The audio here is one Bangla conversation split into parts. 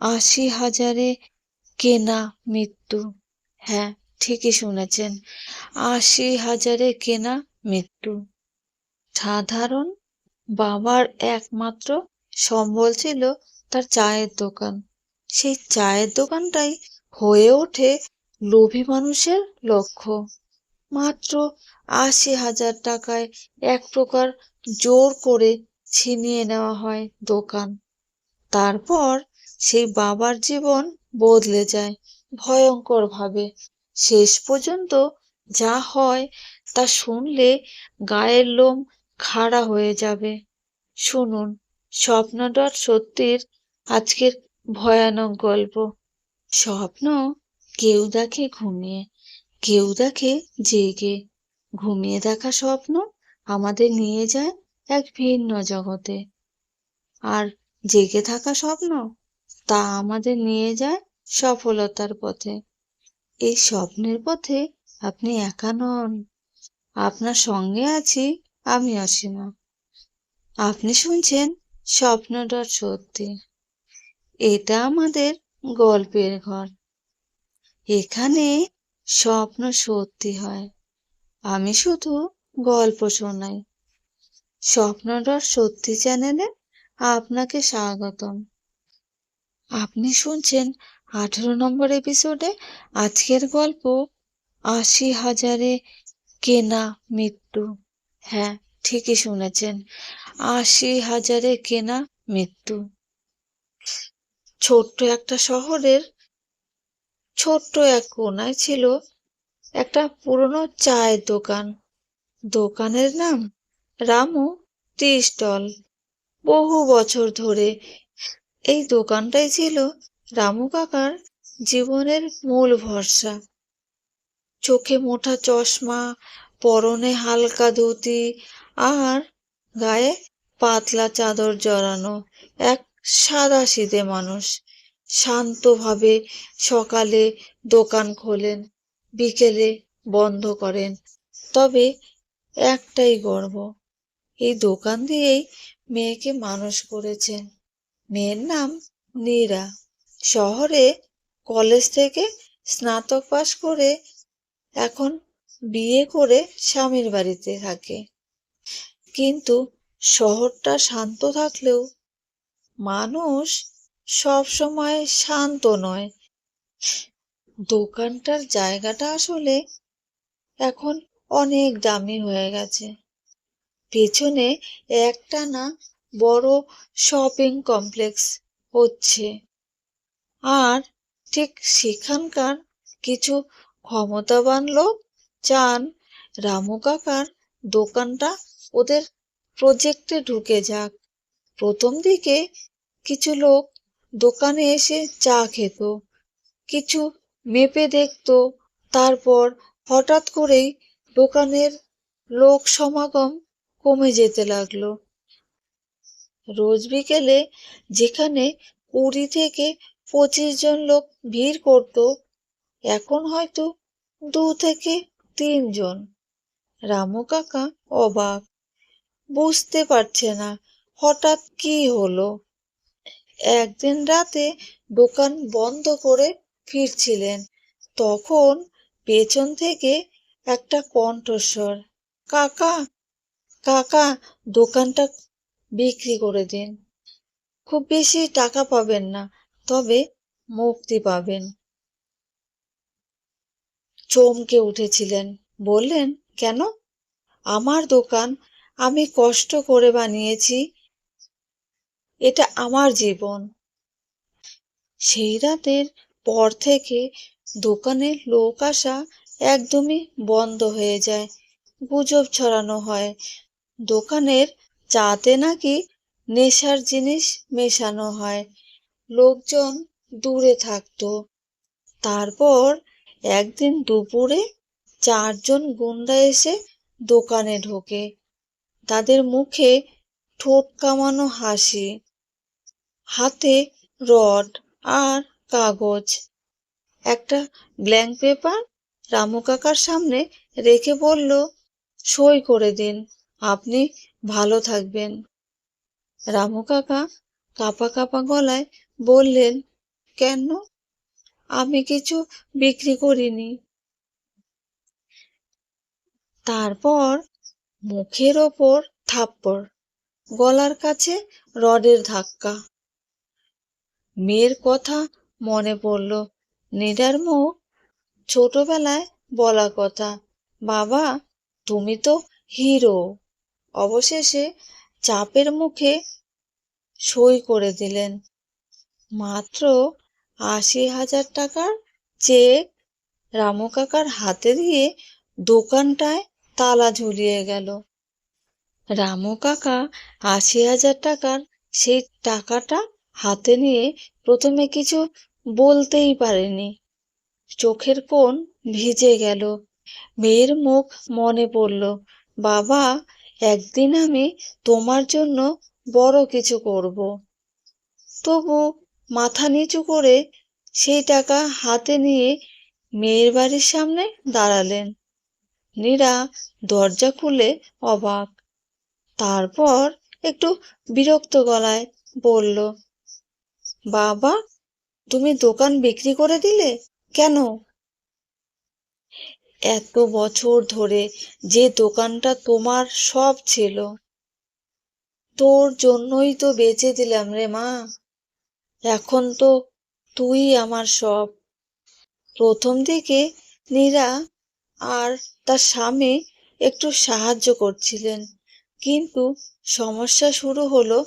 আশি হাজারে কেনা মৃত্যু। হ্যাঁ ঠিকই শুনেছেন। আশি হাজারে কেনা মৃত্যু। সাধারণ বাবার একমাত্র সম্বল ছিল তার চায়ের দোকান। সেই চায়ের দোকানটাই হয়ে ওঠে লোভী মানুষের লক্ষ্য। মাত্র আশি হাজার টাকায় এক প্রকার জোর করে ছিনিয়ে নেওয়া হয় দোকান। তারপর সেই বাবার জীবন বদলে যায় ভয়ঙ্কর ভাবে শেষ পর্যন্ত যা হয় তা শুনলে গায়ের লোম খাড়া হয়ে যাবে। শুনুন স্বপ্নদর সত্যির আজকের ভয়ানক গল্প। স্বপ্ন কেউ দেখে ঘুমিয়ে, কেউ দেখে জেগে। ঘুমিয়ে দেখা স্বপ্ন আমাদের নিয়ে যায় এক ভিন্ন জগতে। আর জেগে থাকা স্বপ্ন? তা আমাদের নিয়ে যায় সফলতার পথে। এই স্বপ্নের পথে আপনি একা নন। আপনার সঙ্গে আছি আমি, অসীমা। আপনি শুনছেন স্বপ্নটার সত্যি। এটা আমাদের গল্পের ঘর। এখানে স্বপ্ন সত্যি হয়। আমি শুধু গল্প শোনাই। স্বপ্নটার সত্যি চ্যানেলে আপনাকে স্বাগতম। আপনি শুনছেন আঠেরো নম্বর এপিসোডে আজকের গল্প আশি হাজারে কেনা মৃত্যু। হ্যাঁ ঠিকই শুনেছেন, আশি হাজারে কেনা মৃত্যু। ছোট্ট একটা শহরের ছোট্ট এক কোনায় ছিল একটা পুরনো চায়ের দোকান। দোকানের নাম রামু টি স্টল। বহু বছর ধরে। এই দোকানটাই ছিল রামু কাকার জীবনের মূল ভরসা। চোখে মোটা চশমা, পরনে হালকা ধুতি আর গায়ে পাতলা চাদর জড়ানো এক সাদা সিধে মানুষ। শান্তভাবে সকালে দোকান খোলেন, বিকেলে বন্ধ করেন। তবে একটাই গর্ব এই দোকান দিয়েই মেয়েকে মানুষ করেছেন। মেয়ের নাম নীরা। শহরে কলেজ থেকে স্নাতক পাশ করে এখন বিয়ে করে স্বামীর বাড়িতে থাকে। কিন্তু শহরটা শান্ত থাকলেও মানুষ সব সময় শান্ত নয়। দোকানটার জায়গাটা আসলে এখন অনেক দামি হয়ে গেছে। পেছনে একটানা বড় শপিং কমপ্লেক্স হচ্ছে। আর ঠিক সেখানকার কিছু ক্ষমতাবান লোক চান রামু কাকার দোকানটা ওদের প্রজেক্টে ঢুকে যাক। প্রথম দিকে কিছু লোক দোকানে এসে চা খেত, কিছু মেপে দেখত, তারপর হঠাৎ করেই দোকানের লোক সমাগম কমে যেতে লাগল। রোজ বিকেলে যেখানে কুড়ি থেকে পঁচিশ জন লোক ভিড় করত, এখন হয়তো দু থেকে তিনজন রামু কাকা অবাক, বুঝতে পারছে না হঠাৎ কি হলো। একদিন রাতে দোকান বন্ধ করে ফিরছিলেন, তখন পেছন থেকে একটা কণ্ঠস্বর, কাকা কাকা, দোকানটা বিক্রি করে দিন। খুব বেশি টাকা পাবেন না, তবে মুক্তি পাবেন। চমকে উঠেছিলেন। বললেন, কেন? আমার দোকান আমি কষ্ট করে বানিয়েছি। এটা আমার জীবন। সেই রাতের পর থেকে দোকানে লোক আসা একদমই বন্ধ হয়ে যায়। গুজব ছড়ানো হয়। দোকানের চাতে নাকি নেশার জিনিস মেশানো হয়। লোকজন দূরে থাকতো। তারপর একদিন দুপুরে চারজন গুন্ডা এসে দোকানে ঢোকে। তাদের মুখে ঠোঁট কামানো হাসি, হাতে রড আর কাগজ। একটা ব্ল্যাঙ্ক পেপার রামু কাকার সামনে রেখে বলল, সই করে দিন। আপনি ভালো থাকবেন। রামু কাকা কাপা কাপা গলায় বললেন, কেন? আমি কিছু বিক্রি করিনি। তারপর মুখের ওপর থাপ্পড়, গলার কাছে রডের ধাক্কা। মেয়ের কথা মনে পড়ল। নীরার মুখ ছোটবেলায় বলা কথা, বাবা, তুমি তো হিরো। অবশেষে চাপের মুখে সই করে দিলেন। মাত্র আশি হাজার টাকার চেক রামু কাকার হাতে দিয়ে দোকানটায় তালা ঝুলিয়ে গেল। রামু কাকা আশি হাজার টাকার সেই টাকাটা হাতে নিয়ে প্রথমে কিছু বলতেই পারেনি। চোখের কোণ ভিজে গেল। মেয়ের মুখ মনে পড়ল, বাবা একদিন আমি তোমার জন্য বড় কিছু করব। তবু মাথা নিচু করে সেই টাকা হাতে নিয়ে মেয়ের বাড়ির সামনে দাঁড়ালেন। নীরা দরজা খুলে অবাক। তারপর একটু বিরক্ত গলায় বলল, বাবা, তুমি দোকান বিক্রি করে দিলে? কেন? এত বছর ধরে যে দোকানটা তোমার সব ছিল। তোর জন্যই তো বেচে দিলাম রে মা। এখন তো তুই আমার সব। প্রথম দিকে নীরা আর তার স্বামী একটু সাহায্য করছিলেন। কিন্তু সমস্যা শুরু হলো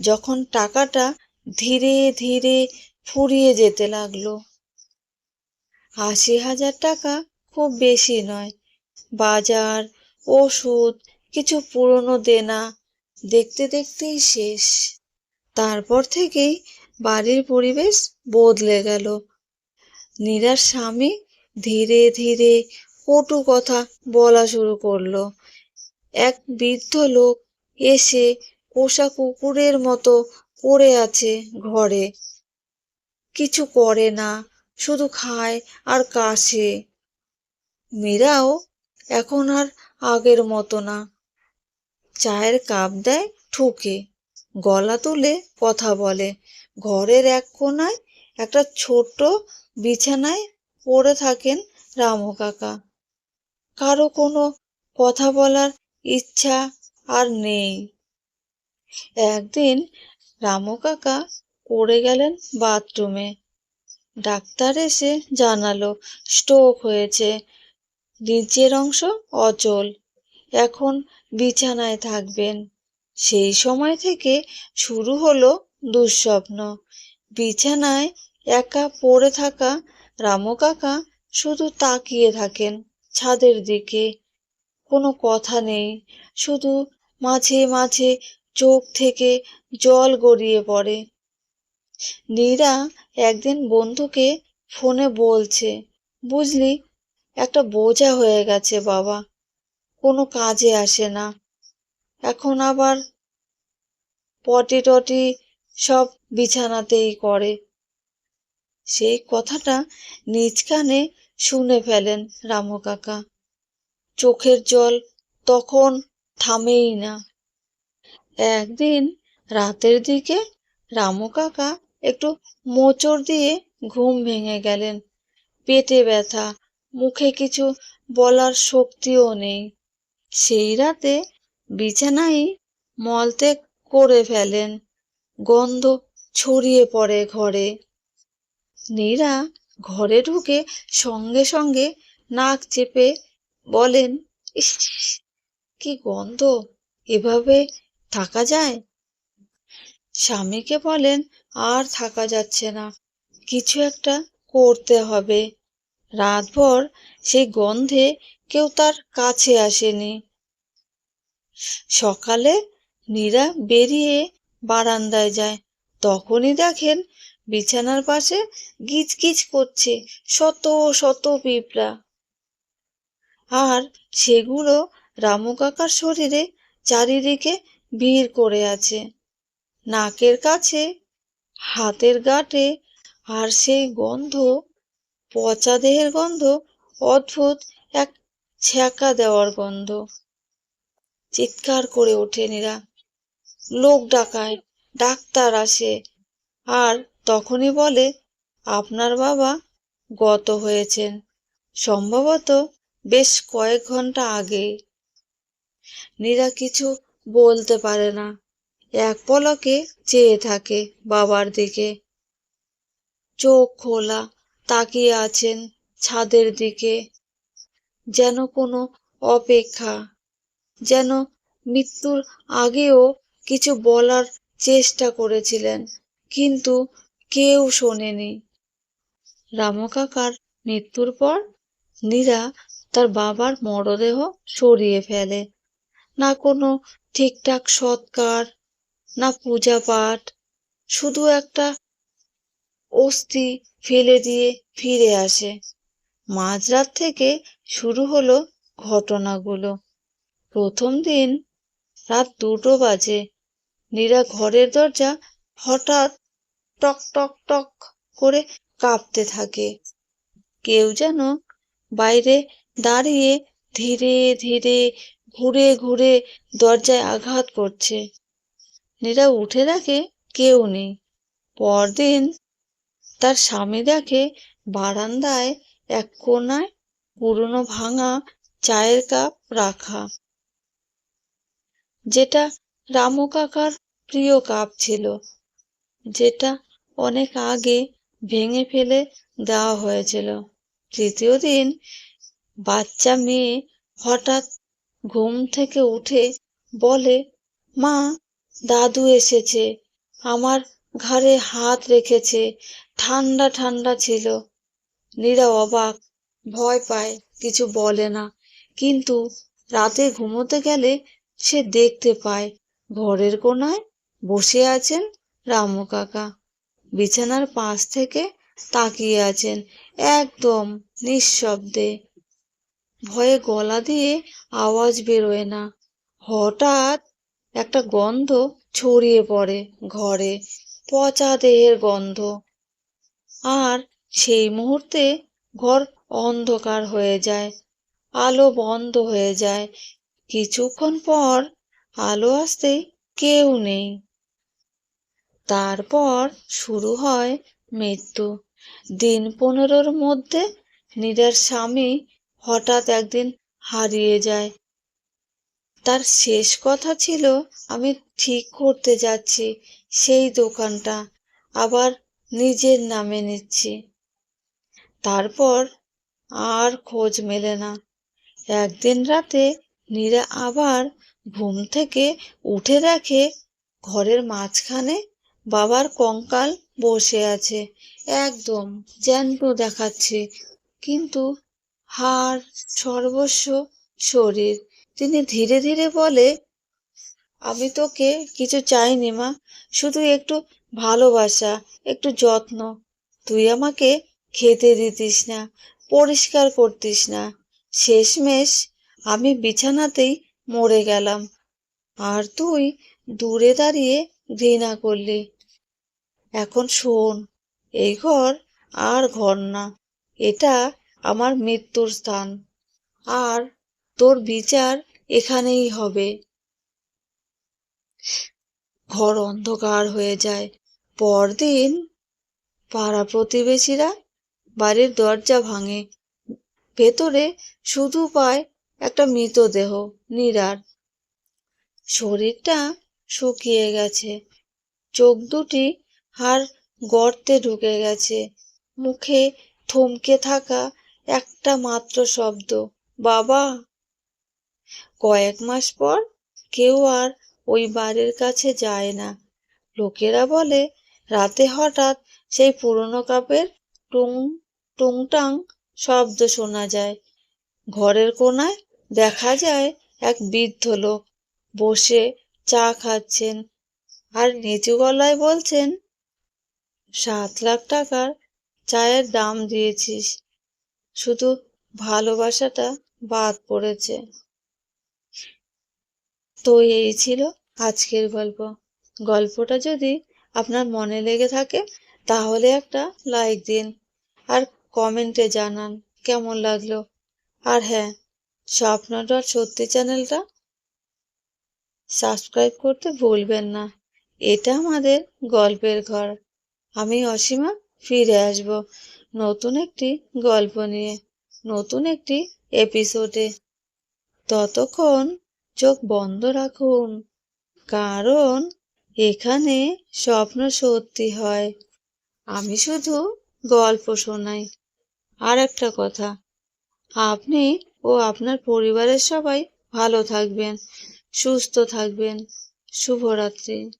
যখন টাকাটা ধীরে ধীরে ফুরিয়ে যেতে লাগল। আশি হাজার টাকা খুব বেশি নয়। বাজার, ওষুধ, কিছু পুরনো দেনা দেখতে দেখতেই শেষ। তারপর থেকেই বাড়ির পরিবেশ বদলে গেল। নীরার স্বামী ধীরে ধীরে কটু কথা বলা শুরু করল। এক বৃদ্ধ লোক এসে পোষা কুকুরের মতো পড়ে আছে ঘরে। কিছু করে না, শুধু খায় আর কাশে। মীরাও এখন আর আগের মতো না। চায়ের কাপ দেয় ঠুকে, গলা তুলে কথা বলে। ঘরের এক কোনায় একটা ছোট বিছানায় পড়ে থাকেন রামু কাকা। কারও কোনো কথা বলার ইচ্ছা আর নেই। একদিন রামু কাকা পড়ে গেলেন বাথরুমে। ডাক্তার এসে জানালো, স্ট্রোক হয়েছে। নিচের অংশ অচল। এখন বিছানায় থাকবেন। সেই সময় থেকে শুরু হলো দুঃস্বপ্ন। বিছানায় একা পড়ে থাকা রামু কাকা শুধু তাকিয়ে থাকেন ছাদের দিকে। কোনো কথা নেই, শুধু মাঝে মাঝে চোখ থেকে জল গড়িয়ে পড়ে। নীরা একদিন বন্ধুকে ফোনে বলছে, বুঝলি একটা বোঝা হয়ে গেছে, বাবা। কোনো কাজে আসে না। এখন আবার পটি টটি সব বিছানাতেই করে। সেই কথাটা নিজ কানে শুনে ফেলেন রামু কাকা। চোখের জল তখন থামেই না। একদিন রাতের দিকে রামু কাকা একটু মোচড় দিয়ে ঘুম ভেঙে গেলেন। পেটে ব্যথা মুখে কিছু বলার শক্তিও নেই। সেই রাতে বিছানায় মলত্যাগ করে ফেলেন। গন্ধ ছড়িয়ে পড়ে ঘরে। নীরা ঘরে ঢুকে সঙ্গে সঙ্গে নাক চেপে বলেন, ইস, কি গন্ধ, এভাবে থাকা যায়? স্বামীকে বলেন, আর থাকা যাচ্ছে না, কিছু একটা করতে হবে। রাতভর সেই গন্ধে কেউ তার কাছে আসেনি। সকালে নীরা বেরিয়ে বারান্দায় যায়। তখনই দেখেন বিছানার পাশে গিজ করছে শত শত পিঁপড়া। আর সেগুলো রামু কাকার শরীরে চারিদিকে ভিড় করে আছে। নাকের কাছে, হাতের গাঁটে, আর সেই গন্ধ পচা দেহের গন্ধ অদ্ভুত, এক ছ্যাঁকা দেওয়ার গন্ধ। চিৎকার করে ওঠে নীরা। লোক ডাকায়, ডাক্তার আসে, আর তখনই বলে, আপনার বাবা গত হয়েছেন। সম্ভবত বেশ কয়েক ঘণ্টা আগে। নীরা কিছু বলতে পারে না। এক পলকে চেয়ে থাকে বাবার দিকে। চোখ খোলা তাকিয়ে আছেন ছাদের দিকে। যেন কোনো অপেক্ষা, যেন মৃত্যুর আগেও কিছু বলার চেষ্টা করেছিলেন, কিন্তু কেউ শোনেনি। রামু কাকার মৃত্যুর পর নীরা তার বাবার মরদেহ সরিয়ে ফেলে। না কোনো ঠিকঠাক সৎকার, না পূজা পাঠ, শুধু একটা অস্থি ফেলে দিয়ে ফিরে আসে। মাঝরাত থেকে শুরু হলো ঘটনাগুলো। প্রথম দিন রাত দুটো বাজে। নীরা ঘরের দরজা হঠাৎ টক টক টক করে কাঁপতে থাকে। কেউ যেন বাইরে দাঁড়িয়ে ধীরে ধীরে ঘুরে ঘুরে দরজায় আঘাত করছে। নীরা উঠে দেখে কেউ নেই। পরদিন তার স্বামী দেখে বারান্দায় এক কোনায় পুরনো ভাঙা চায়ের কাপ রাখা, যেটা রামু কাকার প্রিয় কাপ ছিল, যেটা অনেক আগে ভেঙে ফেলে দেওয়া হয়েছিল। তৃতীয় দিন বাচ্চা মেয়ে হঠাৎ ঘুম থেকে উঠে বলে, মা, দাদু এসেছে, আমার ঘাড়ে হাত রেখেছে, ঠান্ডা ঠান্ডা ছিল। নীরা অবাক, ভয় পায়, কিছু বলে না। কিন্তু রাতে ঘুমোতে গেলে সে দেখতে পায়, ঘরের কোনায় বসে আছেন রামু কাকা। বিছানার পাশ থেকে তাকিয়ে আছেন, একদম নিঃশব্দে। ভয়ে গলা দিয়ে আওয়াজ বেরোয় না। হঠাৎ একটা গন্ধ ছড়িয়ে পড়ে ঘরে। পচা দেহের গন্ধ। আর সেই মুহূর্তে ঘর অন্ধকার হয়ে যায়, আলো বন্ধ হয়ে যায়। কিছুক্ষণ পর আলো আসতে কেউ নেই। তারপর শুরু হয় মৃত্যু। দিন পনেরোর মধ্যে নীরার স্বামী হঠাৎ একদিন হারিয়ে যায়। তার শেষ কথা ছিল, আমি ঠিক করতে যাচ্ছি সেই দোকানটা আবার নিজের নামে নিচ্ছি। তারপর আর খোঁজ মেলে না। একদিন রাতে নীরা আবার ঘুম থেকে উঠে দেখে ঘরের মাঝখানে বাবার কঙ্কাল বসে আছে। একদম জ্যান্ত দেখাচ্ছে, কিন্তু হাড় সর্বস্ব শরীর। তিনি ধীরে ধীরে বলে আমি তোকে কিছু চাইনি, মা। শুধু একটু ভালোবাসা, একটু যত্ন। তুই আমাকে খেতে দিতিস না, পরিষ্কার করতিস না। শেষমেশ আমি বিছানাতেই মরে গেলাম। আর তুই দূরে দাঁড়িয়ে ঘৃণা করলি। এখন শোন, এই ঘর আর ঘর না। এটা আমার মৃত্যুর স্থান। আর তোর বিচার এখানেই হবে। ঘর অন্ধকার হয়ে যায়। পরদিন পাড়া প্রতিবেশীরা বাড়ির দরজা ভাঙে। ভেতরে শুধু পায় একটা মৃতদেহ, নিরার। শরীরটা শুকিয়ে গেছে। চোখ দুটি আর গর্তে ঢুকে গেছে। মুখে থমকে থাকা একটা মাত্র শব্দ, বাবা! কয়েক মাস পর কেউ আর ওই বাড়ির কাছে যায় না। লোকেরা বলে, রাতে হঠাৎ সেই পুরনো কাপের টুং, টুংটাং শব্দ শোনা যায়। ঘরের কোনায় দেখা যায় এক বৃদ্ধ লোক। বসে চা খাচ্ছেন আর নিচু গলায় বলছেন, সাত লাখ টাকার চায়ের দাম দিয়েছিস। শুধু ভালোবাসাটা বাদ পড়েছে। তো এই ছিল আজকের গল্প। গল্পটা যদি আপনার মনে লেগে থাকে, তাহলে একটা লাইক দিন আর কমেন্টে জানান কেমন লাগল। আর হ্যাঁ স্বপ্ন ডট সত্যি চ্যানেলটা সাবস্ক্রাইব করতে ভুলবেন না। এটা আমাদের গল্পের ঘর। আমি অসীমা ফিরে আসব নতুন একটি গল্প নিয়ে, নতুন একটি এপিসোডে ততক্ষণ চোখ বন্ধ রাখুন। কারণ এখানে স্বপ্ন সত্যি হয়। আমি শুধু গল্প শোনাই। আর একটা কথা, আপনি ও আপনার পরিবারের সবাই ভালো থাকবেন, সুস্থ থাকবেন। শুভরাত্রি।